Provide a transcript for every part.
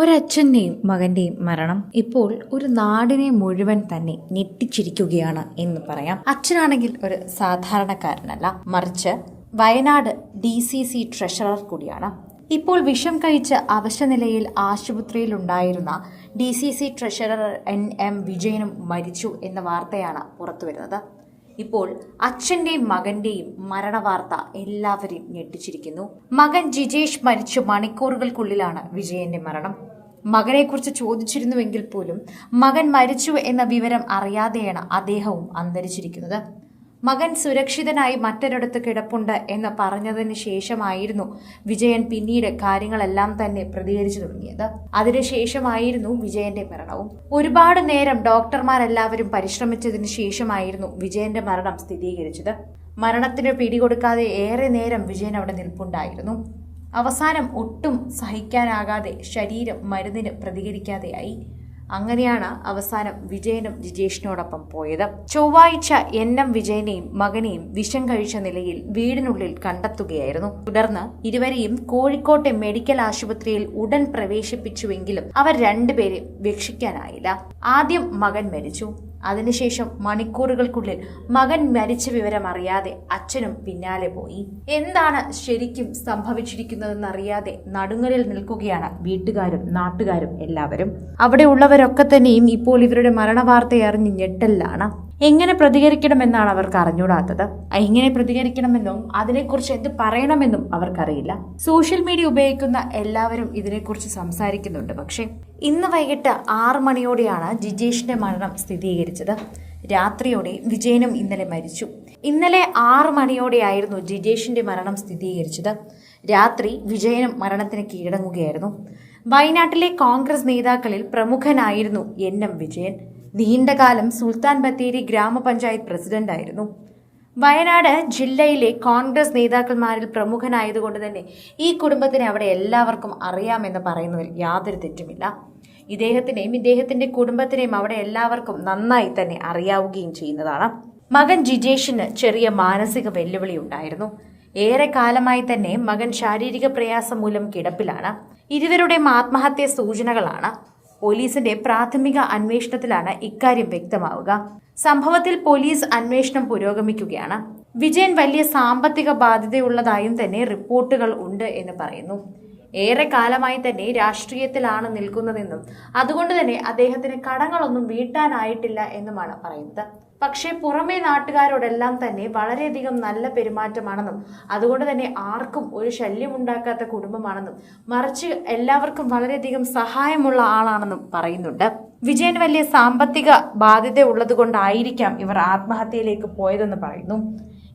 ഒരച്ഛന്റെയും മകന്റെയും മരണം ഇപ്പോൾ ഒരു നാടിനെ മുഴുവൻ തന്നെ ഞെട്ടിച്ചിരിക്കുകയാണ് എന്ന് പറയാം. അച്ഛനാണെങ്കിൽ ഒരു സാധാരണക്കാരനല്ല. മറിച്ച് Wayanad D C C treasurer കൂടിയാണ്. ഇപ്പോൾ വിഷം കഴിച്ച് അവശനിലയിൽ ആശുപത്രിയിലുണ്ടായിരുന്ന D C C treasurer N M വിജയനും മരിച്ചു എന്ന വാർത്തയാണ് പുറത്തുവരുന്നത് ഇപ്പോൾ അച്ഛന്റെയും മകന്റെയും മരണവാർത്ത എല്ലാവരെയും ഞെട്ടിച്ചിരിക്കുന്നു. മകൻ ജിജേഷ് മരിച്ചു മണിക്കൂറുകൾക്കുള്ളിലാണ് വിജയന്റെ മരണം. മകനെക്കുറിച്ച് ചോദിച്ചിരുന്നുവെങ്കിൽ പോലും മകൻ മരിച്ചു എന്ന വിവരം അറിയാതെയാണ് അദ്ദേഹവും അന്തരിച്ചിരിക്കുന്നത്. മകൻ സുരക്ഷിതനായി മറ്റൊരിടത്ത് കിടപ്പുണ്ട് എന്ന് പറഞ്ഞതിന് ശേഷമായിരുന്നു വിജയൻ പിന്നീട് കാര്യങ്ങളെല്ലാം തന്നെ പ്രതികരിച്ചു തുടങ്ങിയത്. അതിനുശേഷമായിരുന്നു വിജയന്റെ മരണവും. ഒരുപാട് നേരം ഡോക്ടർമാരെല്ലാവരും പരിശ്രമിച്ചതിന് ശേഷമായിരുന്നു വിജയന്റെ മരണം സ്ഥിരീകരിച്ചത്. മരണത്തിന് പിടികൊടുക്കാതെ ഏറെ നേരം വിജയൻ അവിടെ നിൽപ്പുണ്ടായിരുന്നു. അവസാനം ഒട്ടും സഹിക്കാനാകാതെ ശരീരം മരുന്നിന് പ്രതികരിക്കാതെയായി. അങ്ങനെയാണ് അവസാനം വിജയനും ജിജേഷിനോടൊപ്പം പോയത്. ചൊവ്വാഴ്ച എൻ എം വിജയനെയും മകനെയും വിഷം കഴിച്ച നിലയിൽ വീടിനുള്ളിൽ കണ്ടെത്തുകയായിരുന്നു. തുടർന്ന് ഇരുവരെയും കോഴിക്കോട്ടെ മെഡിക്കൽ ആശുപത്രിയിൽ ഉടൻ പ്രവേശിപ്പിച്ചുവെങ്കിലും അവർ രണ്ടുപേരെ രക്ഷിക്കാനായില്ല. ആദ്യം മകൻ മരിച്ചു. അതിനുശേഷം മണിക്കൂറുകൾക്കുള്ളിൽ മകൻ മരിച്ച വിവരം അറിയാതെ അച്ഛനും പിന്നാലെ പോയി. എന്താണ് ശരിക്കും സംഭവിച്ചിരിക്കുന്നതെന്നറിയാതെ നടുങ്ങലിൽ നിൽക്കുകയാണ് വീട്ടുകാരും നാട്ടുകാരും എല്ലാവരും. അവിടെ ഉള്ളവരൊക്കെ തന്നെയും ഇപ്പോൾ ഇവരുടെ മരണവാർത്ത അറിഞ്ഞ് ഞെട്ടലിലാണ്. എങ്ങനെ പ്രതികരിക്കണമെന്നാണ് അവർക്ക് അറിഞ്ഞൂടാത്തത് എങ്ങനെ പ്രതികരിക്കണമെന്നും അതിനെക്കുറിച്ച് എന്ത് പറയണമെന്നും അവർക്കറിയില്ല. സോഷ്യൽ മീഡിയ ഉപയോഗിക്കുന്ന എല്ലാവരും ഇതിനെക്കുറിച്ച് സംസാരിക്കുന്നുണ്ട്. പക്ഷേ ഇന്ന് വൈകിട്ട് ആറ് മണിയോടെയാണ് ജിജേഷിന്റെ മരണം സ്ഥിരീകരിച്ചത്. രാത്രിയോടെ വിജയനും ഇന്നലെ മരിച്ചു. ഇന്നലെ ആറ് മണിയോടെയായിരുന്നു ജിജേഷിന്റെ മരണം സ്ഥിരീകരിച്ചത്. രാത്രി വിജയനും മരണത്തിന് കീഴടങ്ങുകയായിരുന്നു. വയനാട്ടിലെ കോൺഗ്രസ് നേതാക്കളിൽ പ്രമുഖനായിരുന്നു എൻ എം വിജയൻ. നീണ്ടകാലം സുൽത്താൻ ബത്തേരി ഗ്രാമപഞ്ചായത്ത് പ്രസിഡന്റായിരുന്നു വയനാട് ജില്ലയിലെ കോൺഗ്രസ് നേതാക്കന്മാരിൽ പ്രമുഖനായതുകൊണ്ട് തന്നെ ഈ കുടുംബത്തിനെ അവിടെ എല്ലാവർക്കും അറിയാമെന്ന് പറയുന്നതിൽ യാതൊരു തെറ്റുമില്ല. ഇദ്ദേഹത്തിനെയും ഇദ്ദേഹത്തിന്റെ കുടുംബത്തിനെയും അവിടെ എല്ലാവർക്കും നന്നായി തന്നെ അറിയാവുകയും ചെയ്യുന്നതാണ്. മകൻ ജിജേഷിന് ചെറിയ മാനസിക വെല്ലുവിളി ഉണ്ടായിരുന്നു. ഏറെ കാലമായി തന്നെ മകൻ ശാരീരിക പ്രയാസം മൂലം കിടപ്പിലാണ്. ഇരുവരുടെയും ആത്മഹത്യ സൂചനകളാണ്. പോലീസിന്റെ പ്രാഥമിക അന്വേഷണത്തിലാണ് ഇക്കാര്യം വ്യക്തമാവുക. സംഭവത്തിൽ പോലീസ് അന്വേഷണം പുരോഗമിക്കുകയാണ്. വിജയൻ വലിയ സാമ്പത്തിക ബാധ്യതയുള്ളതായും തന്നെ റിപ്പോർട്ടുകൾ ഉണ്ട് എന്ന് പറയുന്നു. ഏറെ കാലമായി തന്നെ രാഷ്ട്രീയത്തിലാണ് നിൽക്കുന്നതെന്നും അതുകൊണ്ട് തന്നെ അദ്ദേഹത്തിന് കടങ്ങളൊന്നും വീട്ടാനായിട്ടില്ല എന്നുമാണ് പറയുന്നത്. പക്ഷേ പുറമേ നാട്ടുകാരോടെല്ലാം തന്നെ വളരെയധികം നല്ല പെരുമാറ്റമാണെന്നും അതുകൊണ്ട് തന്നെ ആർക്കും ഒരു ശല്യമുണ്ടാക്കാത്ത കുടുംബമാണെന്നും മറിച്ച് എല്ലാവർക്കും വളരെയധികം സഹായമുള്ള ആളാണെന്നും പറയുന്നുണ്ട്. വിജയൻ വലിയ സാമ്പത്തിക ബാധ്യത ഉള്ളത് കൊണ്ടായിരിക്കാം ഇവർ ആത്മഹത്യയിലേക്ക് പോയതെന്ന് പറയുന്നു.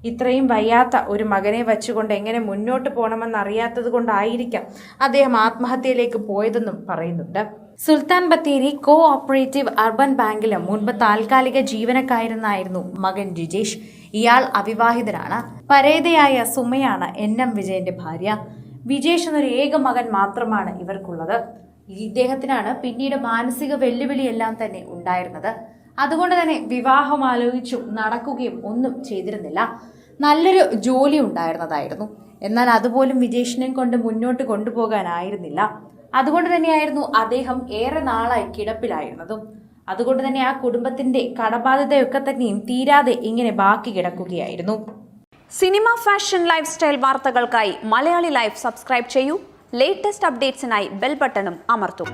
ഇത്രയും വയ്യാത്ത ഒരു മകനെ വച്ചുകൊണ്ട് എങ്ങനെ മുന്നോട്ട് പോകണമെന്ന് അറിയാത്തത് കൊണ്ടായിരിക്കാം അദ്ദേഹം ആത്മഹത്യയിലേക്ക് പോയതെന്നും പറയുന്നുണ്ട്. Sultan Bathery co operative urban ബാങ്കിലെ മുൻപ് താൽക്കാലിക ജീവനക്കാരനായിരുന്നു മകൻ ജിജേഷ്. ഇയാൾ അവിവാഹിതനാണ്. പരേതയായ സുമയാണ് എൻ എം വിജയന്റെ ഭാര്യ. വിജേഷ് എന്നൊരു ഏക മകൻ മാത്രമാണ് ഇവർക്കുള്ളത്. ഇദ്ദേഹത്തിനാണ് പിന്നീട് മാനസിക വെല്ലുവിളിയെല്ലാം തന്നെ ഉണ്ടായിരുന്നത്. അതുകൊണ്ട് തന്നെ വിവാഹം ആലോചിച്ചും നടക്കുകയും ഒന്നും ചെയ്തിരുന്നില്ല. നല്ലൊരു ജോലി ഉണ്ടായിരുന്നതായിരുന്നു. എന്നാൽ അതുപോലും വിജേഷിനെ കൊണ്ട് മുന്നോട്ട് കൊണ്ടുപോകാനായിരുന്നില്ല. അതുകൊണ്ട് തന്നെയായിരുന്നു അദ്ദേഹം ഏറെ നാളായി കിടപ്പിലായിരുന്നതും. അതുകൊണ്ട് തന്നെ ആ കുടുംബത്തിന്റെ കടബാധ്യതയൊക്കെ തന്നെയും തീരാതെ ഇങ്ങനെ ബാക്കി കിടക്കുകയായിരുന്നു. സിനിമ ഫാഷൻ ലൈഫ് സ്റ്റൈൽ വാർത്തകൾക്കായി മലയാളി ലൈഫ് സബ്സ്ക്രൈബ് ചെയ്യൂ. ലേറ്റസ്റ്റ് അപ്ഡേറ്റ്സിനായി ബെൽ ബട്ടണും അമർത്തും.